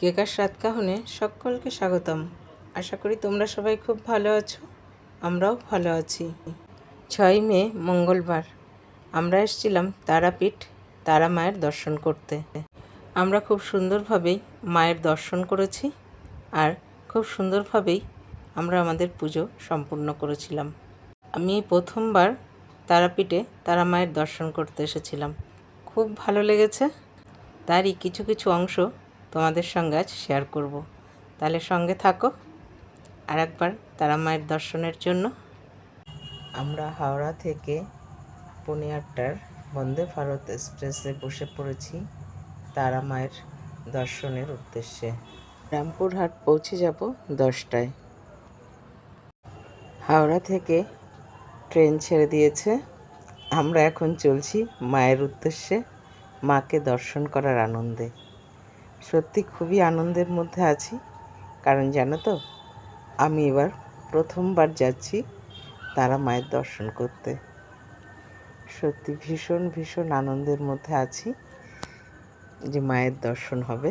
কেকার সাতকাহনে সকলকে স্বাগতম। আশা করি তোমরা সবাই খুব ভালো আছো, আমরাও ভালো আছি। ছয় মে, মঙ্গলবার। আমরা এসেছিলাম তারাপীঠ তারা মায়ের দর্শন করতে। আমরা খুব সুন্দরভাবেই মায়ের দর্শন করেছি আর খুব সুন্দরভাবেই আমরা আমাদের পুজো সম্পূর্ণ করেছিলাম। আমি প্রথমবার তারাপীঠে তারা মায়ের দর্শন করতে এসেছিলাম। খুব ভালো লেগেছে। তারই কিছু কিছু অংশ তোমাদের সঙ্গে আজ শেয়ার করব। তাহলে সঙ্গে থাকো। আর একবার তারা মায়ের দর্শনের জন্য। আমরা হাওড়া থেকে পৌনে আটটার বন্দে ভারত এক্সপ্রেসে বসে পড়েছি তারা মায়ের দর্শনের উদ্দেশ্যে। রামপুরহাট পৌঁছে যাব দশটায়। হাওড়া থেকে ট্রেন ছেড়ে দিয়েছে। আমরা এখন চলছি মায়ের উদ্দেশ্যে মাকে দর্শন করার আনন্দে। সত্যি খুবই আনন্দের মধ্যে আছি। কারণ জানো তো, আমি এবার প্রথমবার যাচ্ছি তারা মায়ের দর্শন করতে। সত্যি ভীষণ ভীষণ আনন্দের মধ্যে আছি যে মায়ের দর্শন হবে।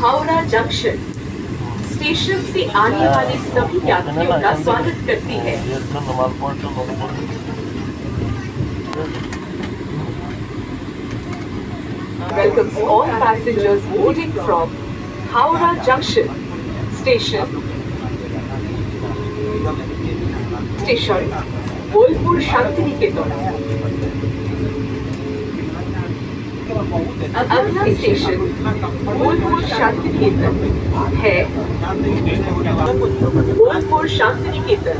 Howrah junction station से आने वाले सभी यात्रियों का स्वागत करती है welcomes all passengers boarding from Howrah Junction station station Bolpur Shantiniketan अगला स्टेशन बोलपुर शांतिनिकेतन है बोलपुर शांतिनिकेतन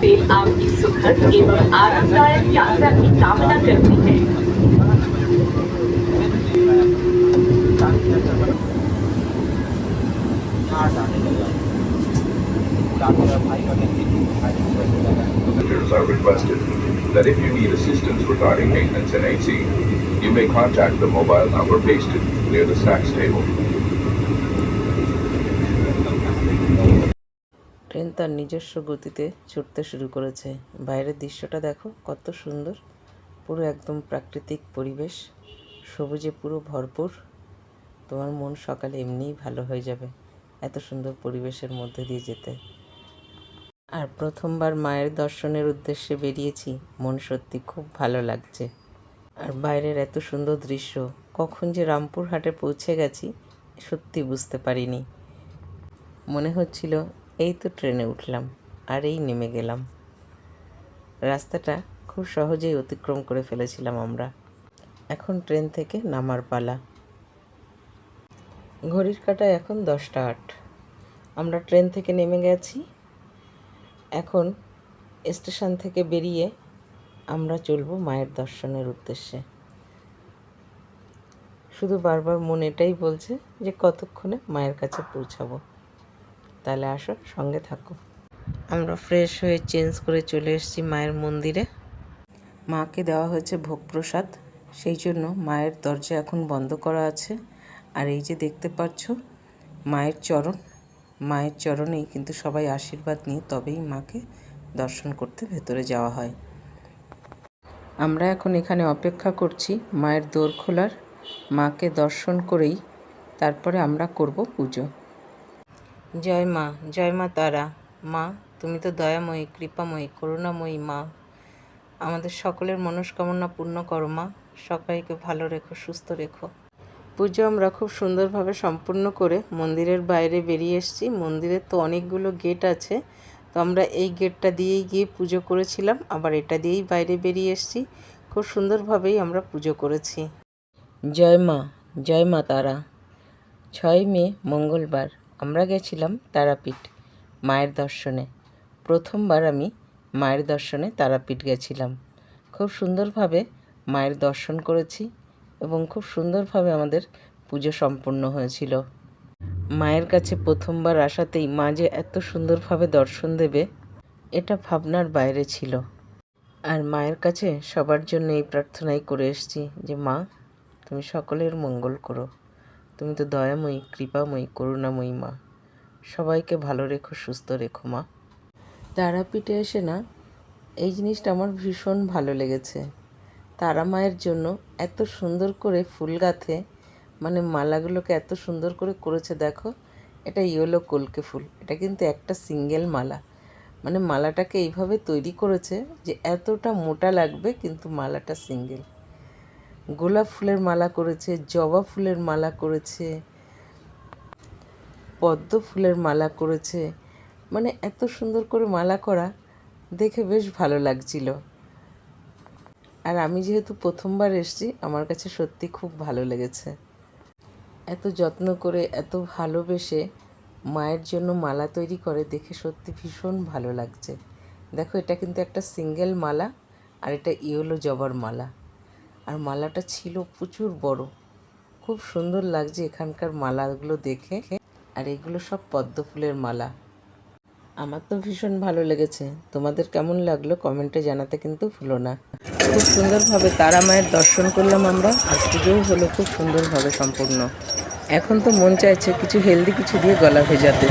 से आपकी सुखद एवं आरामदायक यात्रा की कामना करती है। Passengers are requested that if you need assistance regarding maintenance in AC, you may contact the mobile number pasted near the snacks table. Train তার নিজস্ব গতিতে ছুটতে শুরু করেছে বাইরের দৃশ্যটা দেখো কত সুন্দর পুরো একদম প্রাকৃতিক পরিবেশ সবুজে পুরো ভরপুর তোমার মন সকালে এমনিই ভালো হয়ে যাবে এত সুন্দর পরিবেশের মধ্যে দিয়ে যেতে। আর প্রথমবার মায়ের দর্শনের উদ্দেশ্যে বেরিয়েছি, মন সত্যি খুব ভালো লাগছে। আর বাইরের এত সুন্দর দৃশ্য, কখন যে রামপুরহাটে পৌঁছে গেছি, সত্যি বুঝতে পারিনি। মনে হচ্ছিল, এই তো ট্রেনে উঠলাম, আর এই নেমে গেলাম। রাস্তাটা খুব সহজেই অতিক্রম করে ফেলেছিলাম আমরা। এখন ট্রেন থেকে নামার পালা। ঘড়ির কাঁটায় এখন দশটা আট। আমরা ট্রেন থেকে নেমে গেছি। এখন স্টেশন থেকে বেরিয়ে আমরা চলবো মায়ের দর্শনের উদ্দেশ্যে। শুধু বারবার মন এটাই বলছে যে কতক্ষণে মায়ের কাছে পৌঁছাবো। তাহলে আসো, সঙ্গে থাকো। আমরা ফ্রেশ হয়ে চেঞ্জ করে চলে এসেছি মায়ের মন্দিরে। মাকে দেওয়া হয়েছে ভোগ প্রসাদ সেই জন্য মায়ের দরজা এখন বন্ধ করা আছে। আর এই যে দেখতে পাচ্ছ, মায়ের চরণ। মায়ের চরণেই কিন্তু সবাই আশীর্বাদ নিয়ে তবেই মাকে দর্শন করতে ভেতরে যাওয়া হয়। আমরা এখন এখানে অপেক্ষা করছি মায়ের দোর খোলার, মাকে দর্শন করেই তারপরে আমরা করব পুজো। জয় মা জয় মা তারা। মা, তুমি তো দয়াময়ী, কৃপাময়ী, করুণাময়ী মা। আমাদের সকলের মনস্কামনা পূর্ণ করো মা। সবাইকে ভালো রেখো, সুস্থ রেখো। পুজো আমরা খুব সুন্দরভাবে সম্পূর্ণ করে মন্দিরের বাইরে বেরিয়ে এসেছি। মন্দিরের তো অনেকগুলো গেট আছে। তো আমরা এই গেটটা দিয়েই গিয়ে পুজো করেছিলাম। আবার এটা দিয়েই বাইরে বেরিয়ে এসেছি। খুব সুন্দরভাবেই আমরা পুজো করেছি। জয় মা জয় মা তারা। ছয় মে, মঙ্গলবার, আমরা গেছিলাম তারাপীঠ মায়ের দর্শনে। প্রথমবার আমি মায়ের দর্শনে তারাপীঠ গেছিলাম। খুব সুন্দরভাবে মায়ের দর্শন করেছি। এবং খুব সুন্দরভাবে আমাদের পুজো সম্পূর্ণ হয়েছিল। মায়ের কাছে প্রথমবার আসাতেই মা যে এত সুন্দরভাবে দর্শন দেবে, এটা ভাবনার বাইরে ছিল। আর মায়ের কাছে সবার জন্য এই প্রার্থনাই করে এসেছি যে, মা, তুমি সকলের মঙ্গল করো। তুমি তো দয়াময়ী, কৃপাময়ী, করুণাময়ী মা। সবাইকে ভালো রেখো, সুস্থ রেখো মা। তারাপীঠে এসে না, এই জিনিসটা আমার ভীষণ ভালো লেগেছে। তারা মায়ের জন্য এত সুন্দর করে ফুল গাঁথে মানে মালাগুলোকে এত সুন্দর করে করেছে, দেখো। এটা ইয়েলো কলকে ফুল, এটা কিন্তু একটা সিঙ্গেল মালা। মানে মালাটাকে এইভাবে তৈরি করেছে যে এতটা মোটা লাগবে, কিন্তু মালাটা সিঙ্গেল। গোলাপ ফুলের মালা করেছে, জবা ফুলের মালা করেছে, পদ্ম ফুলের মালা করেছে। মানে এত সুন্দর করে মালা করা, দেখে বেশ ভালো লাগছিল। আর আমি যেহেতু প্রথমবার এসেছি, আমার কাছে সত্যি খুব ভালো লেগেছে। এত যত্ন করে, এত ভালোবেসে মায়ের জন্য মালা তৈরি করে দেখে সত্যি ভীষণ ভালো লাগছে। দেখো, এটা কিন্তু একটা সিঙ্গেল মালা আর এটা ইয়েলো জবার মালা। আর মালাটা ছিল প্রচুর বড়। খুব সুন্দর লাগছে এখানকার মালাগুলো দেখে। আর এগুলো সব পদ্ম ফুলের মালা। আমার তো ভীষণ ভালো লেগেছে। তোমাদের কেমন লাগল কমেন্টে জানাতে কিন্তু ভুলো না। খুব সুন্দরভাবে তারা মায়ের দর্শন করলাম আমরা আর পুজোও হলো খুব সুন্দরভাবে সম্পূর্ণ। এখন তো মন চাইছে কিছু হেলদি কিছু দিয়ে গলা ভেজাতে।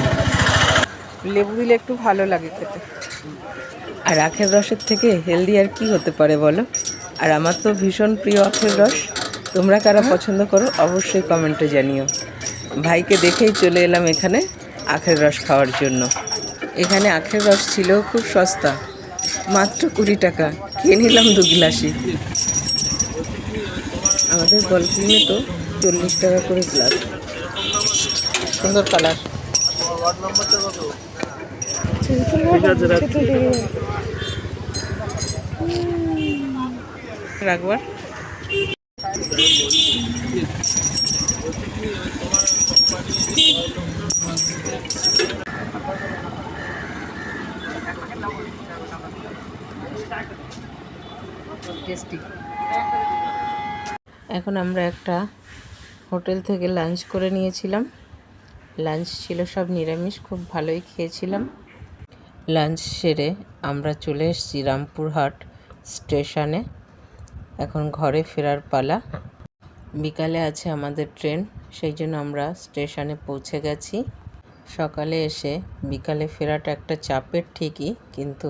লেবু দিলে একটু ভালো লাগে খেতে। আর আখের রসের থেকে হেলদি আর কি হতে পারে বলো? আর আমার তো ভীষণ প্রিয় আখের রস। তোমরা কারা পছন্দ করো অবশ্যই কমেন্টে জানিও। ভাইকে দেখেই চলে এলাম এখানে আখের রস খাওয়ার জন্য। এখানে আখের রস ছিল খুব সস্তা। মাত্র কুড়ি টাকা। খেয়ে নিলাম দু গ্লাসই। আমাদের গল্পিনে তো চল্লিশ টাকা করে গ্লাস সুন্দর কালার রাখবার টেস্টি এখন আমরা একটা হোটেল থেকে লাঞ্চ করে নিয়েছিলাম। লাঞ্চ ছিল সব নিরামিষ, খুব ভালোই খেয়েছিলাম। লাঞ্চ সেরে আমরা চলে এসেছি রামপুরহাট স্টেশনে। এখন ঘরে ফেরার পালা। বিকালে আছে আমাদের ট্রেন, সেই জন্য আমরা স্টেশনে পৌঁছে গেছি। সকালে এসে বিকালে ফেরাটা একটা চাপের ঠিকই, কিন্তু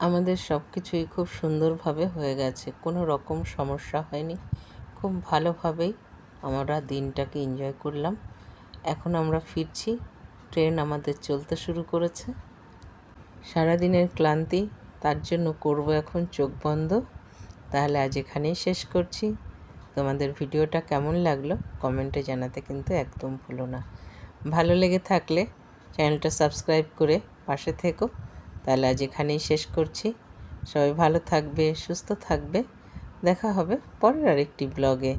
আমাদের সব কিছুই খুব সুন্দরভাবে হয়ে গেছে। কোনো রকম সমস্যা হয়নি। খুব ভালোভাবেই আমরা দিনটাকে এনজয় করলাম। এখন আমরা ফিরছি। ট্রেন আমাদের চলতে শুরু করেছে। সারাদিনের ক্লান্তি, তার জন্য করব এখন চোখ বন্ধ। তাহলে আজ এখানেই শেষ করছি। তোমাদের ভিডিওটা কেমন লাগল কমেন্টে জানাতে কিন্তু একদম ভুলো না। ভালো লেগে থাকলে চ্যানেলটা সাবস্ক্রাইব করে পাশে থেকো। তাহলে আজ এখানেই শেষ করছি। সবাই ভালো থাকবে, সুস্থ থাকবে। দেখা হবে পরের আরেকটি ব্লগে